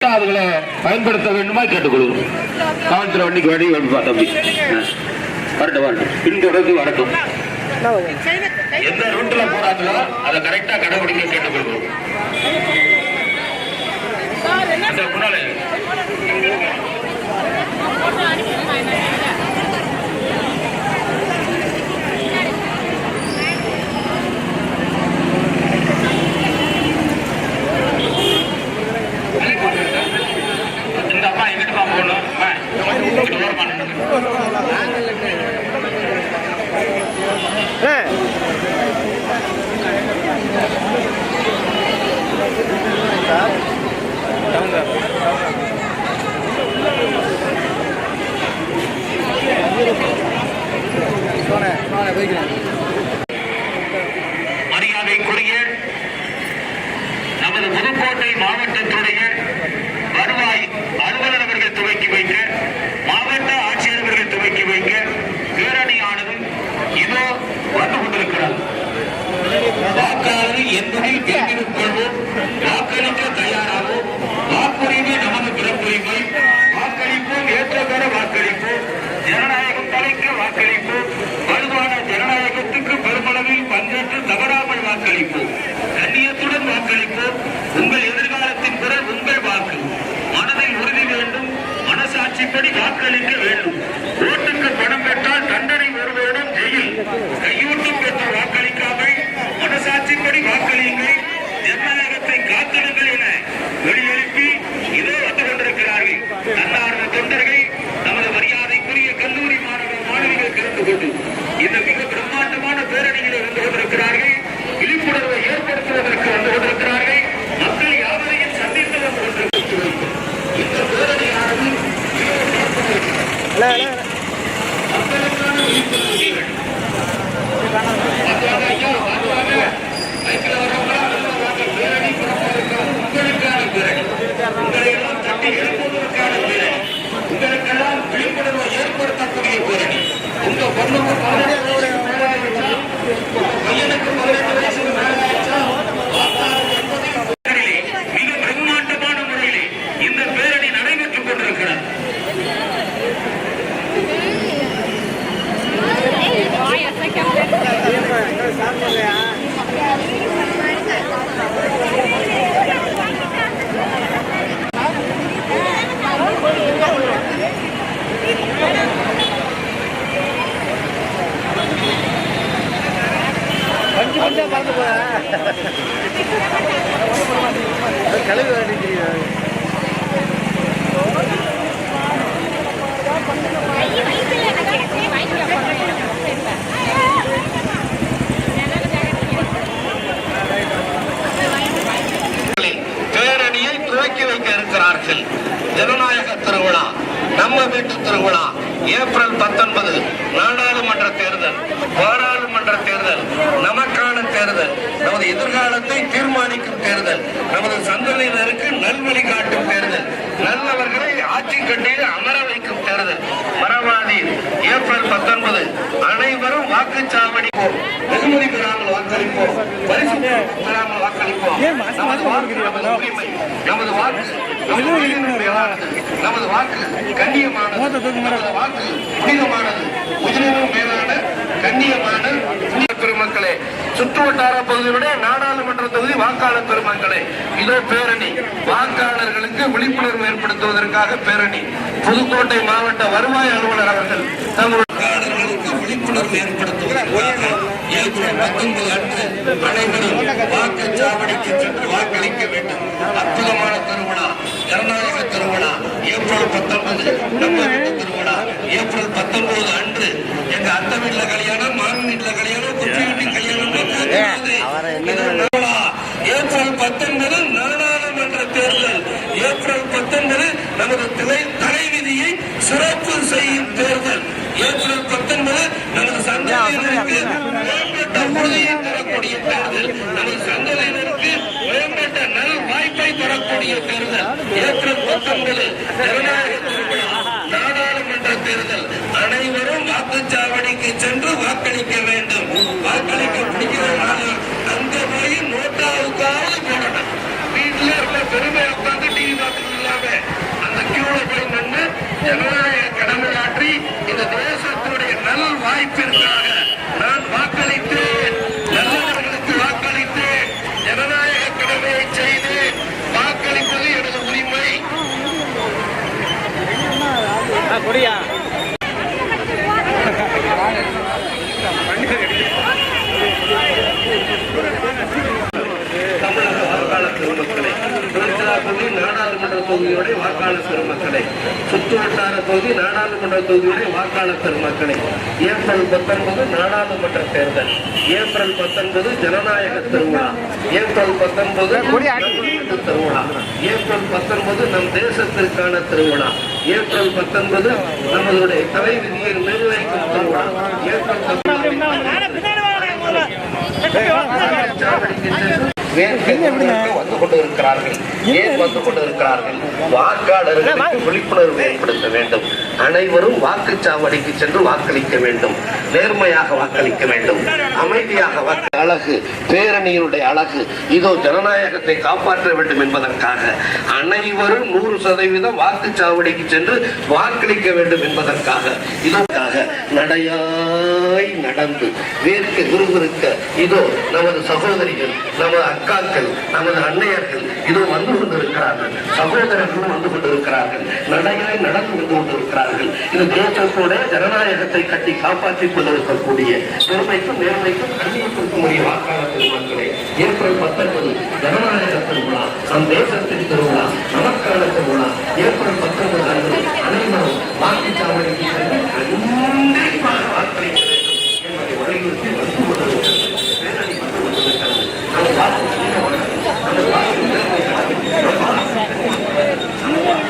அவர்களை பயன்படுத்த வேண்டுமா கேட்டுக்கொள்வோம் காவல்துறை வண்டிக்கு வழி வந்து பார்த்தோம் வரட்டும் வரட்டும். பின்தொடர்ந்து வரட்டும். எந்த ரூட்ல போறாங்களோ அதை கரெக்டா கடைபிடிக்க கேட்டுக்கொள்வோம் முன்னாலே மரியாதைக்குரிய நமது புதுக்கோட்டை மாவட்டத்துடைய வருவாய் அலுவலர் அவர்கள் துவக்கி வைக்க மாவட்ட ஆட்சியர் அவர்கள் துவக்கி வைக்க பேரணியானது இதோ வந்து கொண்டிருக்கிறார் வாக்காளர் என்பதில் கேட்டிருக் கொள்வோம் வாக்களிக்க தயாராகும் வாக்குரிமை நமது பிறப்புரிமை வாக்களிப்போம் ஏற்றதர வாக்களிப்போம். ஜனநாயகம் தலைக்க வாக்களிப்போம். வலுவான ஜனநாயகத்துக்கு பெருமளவில் பங்கேற்று தவறாமல் வாக்களிப்போம். கண்ணியத்துடன் வாக்களிப்போம். உங்கள் எதிர்காலத்தின் குரல் உங்கள் வாக்கு. மனதில் உறுதி வேண்டும். மனசாட்சிப்படி வாக்களிக்க வேண்டும். Thank you. பேரணியை துவக்கி வைக்க இருக்கிறார்கள். ஜனநாயக திருவிழா நம்ம வீட்டு திருவிழா ஏப்ரல் பத்தொன்பது நாடாளுமன்ற தேர்தல் பாராளுமன்ற தேர்தல் நமக்கான தேர்தல் நமது எதிர்காலத்தை தீர்மானிக்கும் தேர்தல் நமது சந்ததியினருக்கு நல்வழி காட்டும் தேர்தல் நல்லவர்களை ஆட்சி கட்டியில் அமர வைக்கும் தேர்தல். மரவாதி ஏப்ரல் பத்தொன்பது அனைவரும் வாக்குச்சாவடி. வெகுமதி பெறாமல் வாக்களிப்போம். பரிசு பெறாமல் வாக்களிப்போம். நமது வாக்கு நமது வாக்கு கண்ணியமானது. நமது வாக்கு புனிதமானது. உயிரினும் மேலான கண்ணியமான பெருமக்களே. சுற்று வட்டார பகுதியுடைய நாடாளுமன்ற தொகுதி வாக்காளர் பெருமக்களே இதோ பேரணி. வாக்காளர்களுக்கு விழிப்புணர்வு ஏற்படுத்துவதற்காக பேரணி. புதுக்கோட்டை மாவட்ட வருவாய் அலுவலர் அவர்கள் தங்களுடைய விழிப்புணர்வு ஏற்படுத்துவதற்காக ஏப்ரல் பத்தொன்பது அன்று அனைவரும் வாக்குச்சாவடிக்கு சென்று வாக்களிக்க வேண்டும். அற்புதமான திருவிழா ஜனநாயக திருவிழா ஏப்ரல் பத்தொன்பது நம்ம வீட்டு திருவிழா. ஏப்ரல் பத்தொன்பது அன்று எங்க அத்தை வீட்டுல கல்யாணம் மாமன் வீட்டுல கல்யாணம் குச்சி வீட்டு கல்யாணம் இது திருவிழா. ஏப்ரல் பத்தொன்பது நாடாளுமன்ற தேர்தல். ஏப்ரல் பத்தொன்பது நமது தலைவிதியை சிறப்பு செய்யும் தேர்தல். ஏப்ரல் பத்தொன்பது நமது சந்ததியினருக்கு மேம்பட்ட உறுதியை தரக்கூடிய தேர்தல். நமது சந்ததியினருக்கு மேம்பட்ட நல் வாய்ப்பை தரக்கூடிய தேர்தல். ஏப்ரல் பத்தொன்பது ஜனநாயக நாடாளுமன்ற தேர்தல். அனைவரும் வாக்குச்சாவடி கொடியா? வாக்காளர் பெருமக்களே நாடாளுமன்ற தொகுதியுடைய வாக்காளர் பெருமக்களே வட்டார தொகுதி நாடாளுமன்ற தொகுதியுடைய வாக்காளர் பெருமக்களே. ஏப்ரல் பத்தொன்பது நாடாளுமன்ற தேர்தல். ஏப்ரல் பத்தொன்பது ஜனநாயக திருவிழா. ஏப்ரல் பத்தொன்பது திருவிழா. ஏப்ரல் பத்தொன்பது நம் தேசத்திற்கான திருவிழா. ஏப்ரல் பத்தொன்பது நம்மளுடைய தலை விதியை நிர்ணயிக்கும் திருவிழா. ஏப்ரல் பத்தொன்பது வந்து கொண்டு இருக்கிறார்கள் ஏன் வந்து கொண்டு இருக்கிறார்கள் வாக்காளர்களுக்கு விழிப்புணர்வு ஏற்படுத்த வேண்டும். அனைவரும் வாக்குச்சாவடிக்கு சென்று வாக்களிக்க வேண்டும். நேர்மையாக வாக்களிக்க வேண்டும். அமைதியாக வாக்கு அழகு பேரணியினுடைய அழகு. இதோ ஜனநாயகத்தை காப்பாற்ற வேண்டும் என்பதற்காக அனைவரும் நூறு சதவீதம் வாக்குச்சாவடிக்கு சென்று வாக்களிக்க வேண்டும் என்பதற்காக. இதற்காக நடையாய் நடந்து வேர்க்க விறுவிறுக்க இதோ நமது சகோதரிகள் நமது அக்காக்கள் நமது அன்னையர்கள் இதோ வந்து கொண்டிருக்கிறார்கள். சகோதரர்களும் வந்து கொண்டிருக்கிறார்கள். நடையாய் நடந்து வந்து கொண்டிருக்கிறார்கள். இது தேசத்தோட ஜனநாயகத்தை கட்டி காப்பாற்றிக் கொண்டிருக்கக்கூடிய பெருமைக்கும் நேர்மைக்கும் கண்ணியத்திற்கும் உரிய வாக்காளர் பெருமக்களே ஏப்ரல் பத்தொன்பது ஜனநாயக திருவிழா நம் தேசத்தின் திருவிழா நமக்கான திருவிழா ஏப்ரல் பத்தொன்பது அன்று அனைவரும் வாக்குச்சாவடிக்கு சென்று கண்டிப்பாக வாக்களிக்க வேண்டும் என்பதை வலியுறுத்தி வந்து கொண்டிருக்கிறது பேரணி வந்து கொண்டிருக்கிறது நம்ம வாக்கு செய்ய நம்ம வாக்கு நிறைவேற்ற நம்ம வாக்கு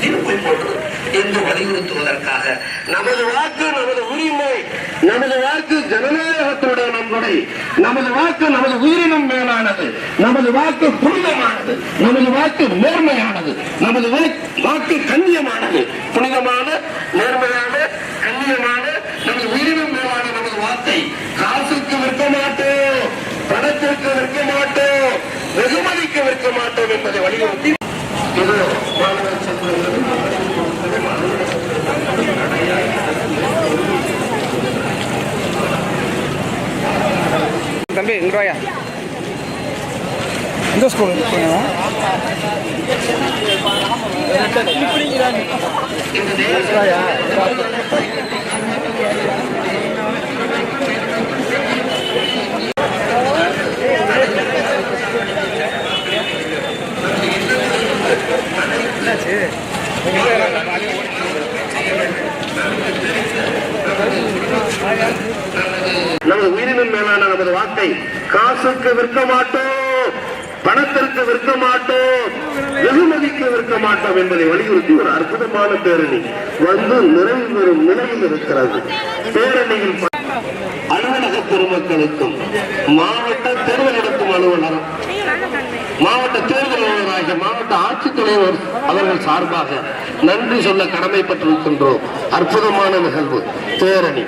தீர்ப்பை போட்டது என்று வலியுறுத்துவதற்காக நமது வாக்கு நமது உரிமை நமது வாக்கு ஜனநாயகத்துடைய நம்முடைய நமது வாக்கு நமது உயிரினம் மேலானது. நமது வாக்கு புனிதமானது. நமது வாக்கு நேர்மையானது. நமது வாக்கு கண்ணியமானது. புனிதமான நேர்மையான கண்ணியமான நமது உயிரினம் மேலான நமது வாக்கை காசுக்கு விற்க மாட்டோம் பணத்திற்கு விற்க மாட்டோம் வெகுமதிக்கு விற்க மாட்டோம் என்பதை வலியுறுத்தி ரூபாயா எந்த ஸ்கூல் என்னாச்சு நமது உயிரினும் மேலான நமது வாக்கை காசுக்கு விற்க மாட்டோம் பணத்திற்கு விற்க மாட்டோம் வெகுமதிக்கு விற்க மாட்டோம் என்பதை வலியுறுத்தி ஒரு அற்புதமான பேரணி வந்து நிறைவு பெறும் நிலையில் இருக்கிறது. பேரணியில் அலுவலக பெருமக்களுக்கும் மாவட்ட தேர்தல் நடத்தும் அலுவலர் மாவட்ட தேர்தல் அலுவலராகிய மாவட்ட ஆட்சித்தலைவர் அவர்கள் சார்பாக நன்றி சொல்ல கடமைப்பட்டிருக்கின்றோம். அற்புதமான நிகழ்வு. பேரணி